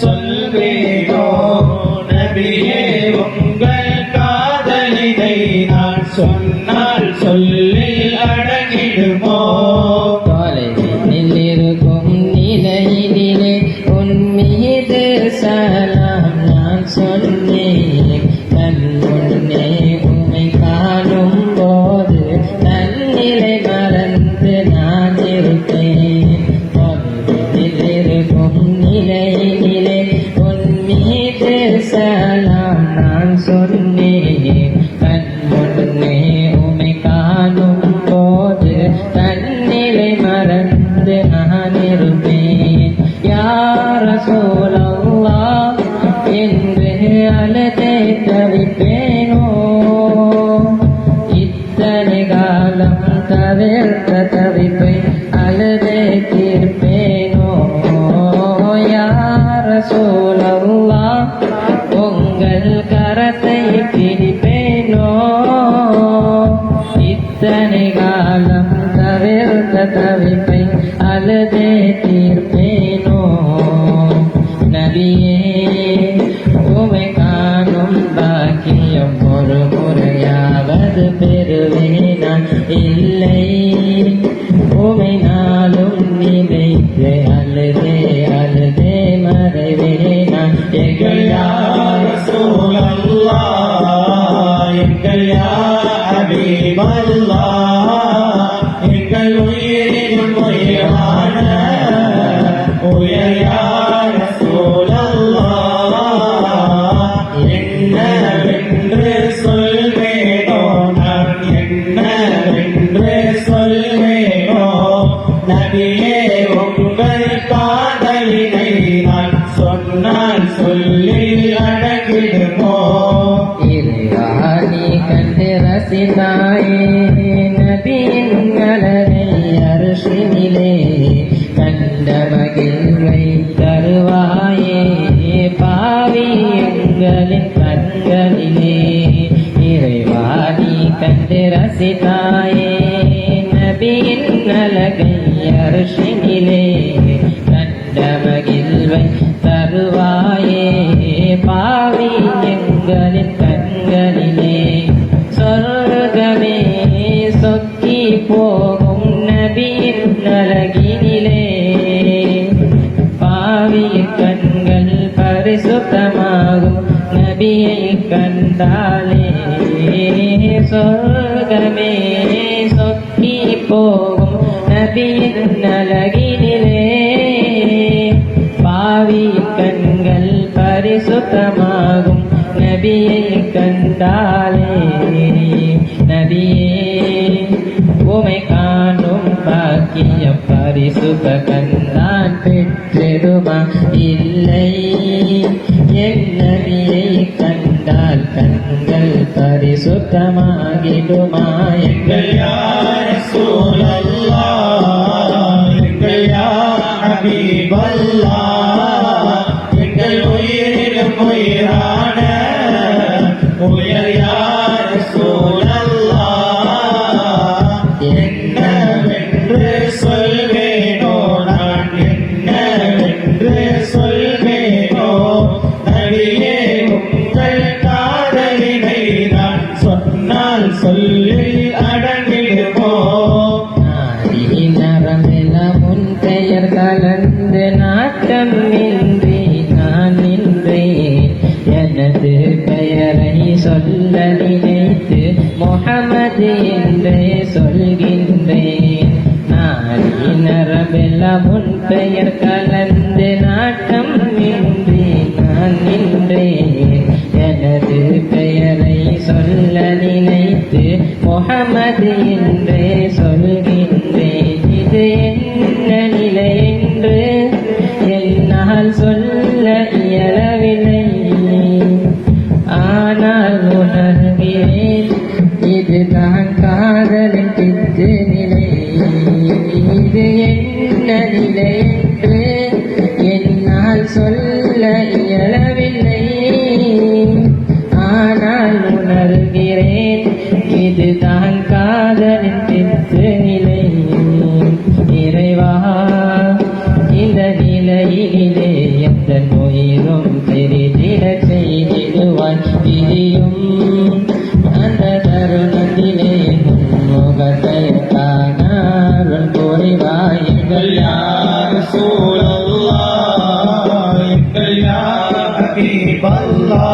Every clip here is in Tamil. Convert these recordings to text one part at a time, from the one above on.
சொல்வேனோ நபியே உங்கள் காதலினை நான் சொன்னால் சொல்லில் அடங்கிடுமோ? தவிப்பை அழுதே தீர்ப்பே. الله மங்களனை அரசினிலே கண்ட மகிழ்வை தருவாயே பாவி எங்களின் கண்களிலே இறைவாதி கண்டு ரசித்தாயே. நபியின் நலகை அரசினிலே சொர்க்கமாகும் நபியை கண்டாலே சொர்க்கமே சொக்கி போகும் நபியின் நலகினிலே பாவி கண்கள் பரிசுத்தமாகும். நபியை கண்டாலே நபியே உமை காணும் பாக்கியம் பரிசுத்த கண்ணான் பெற்றெடுமா? இல்லை പരിശുദ്ധമാകിടുമായ ഹബീബല്ലാ. എങ്കിൽ ഉയരിലും ഉയരാണ്. சொல்ல நினைத்து முகமது என்றே சொல்கின்றேன் நாடினரபெல்லாம் உன் பெயர் கலந்து நாட்டம் நின்றி நான் நின்றேன். எனது பெயரை சொல்ல நினைத்து முகமது என்றே நிலை இது என்ன நிலை என்று হাবিব আল্লাহ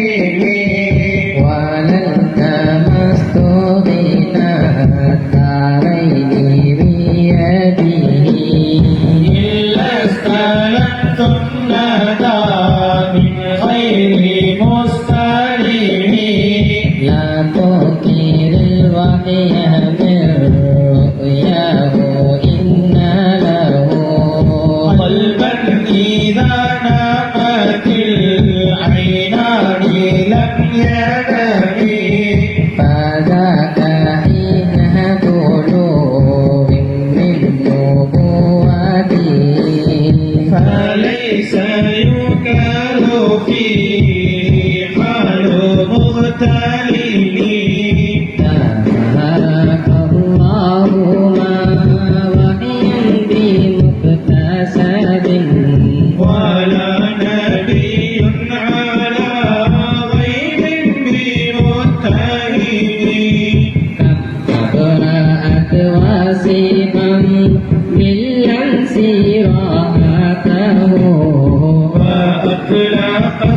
تقيل الوحي بالرؤيا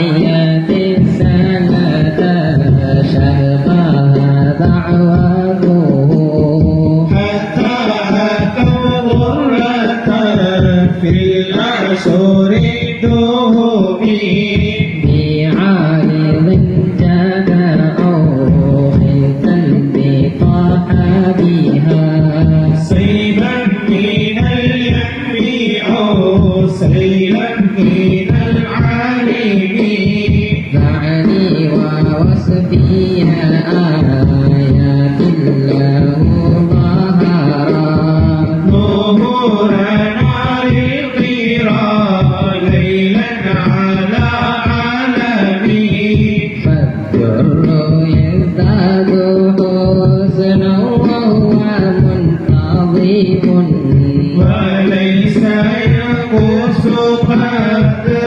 الرحيم so proud of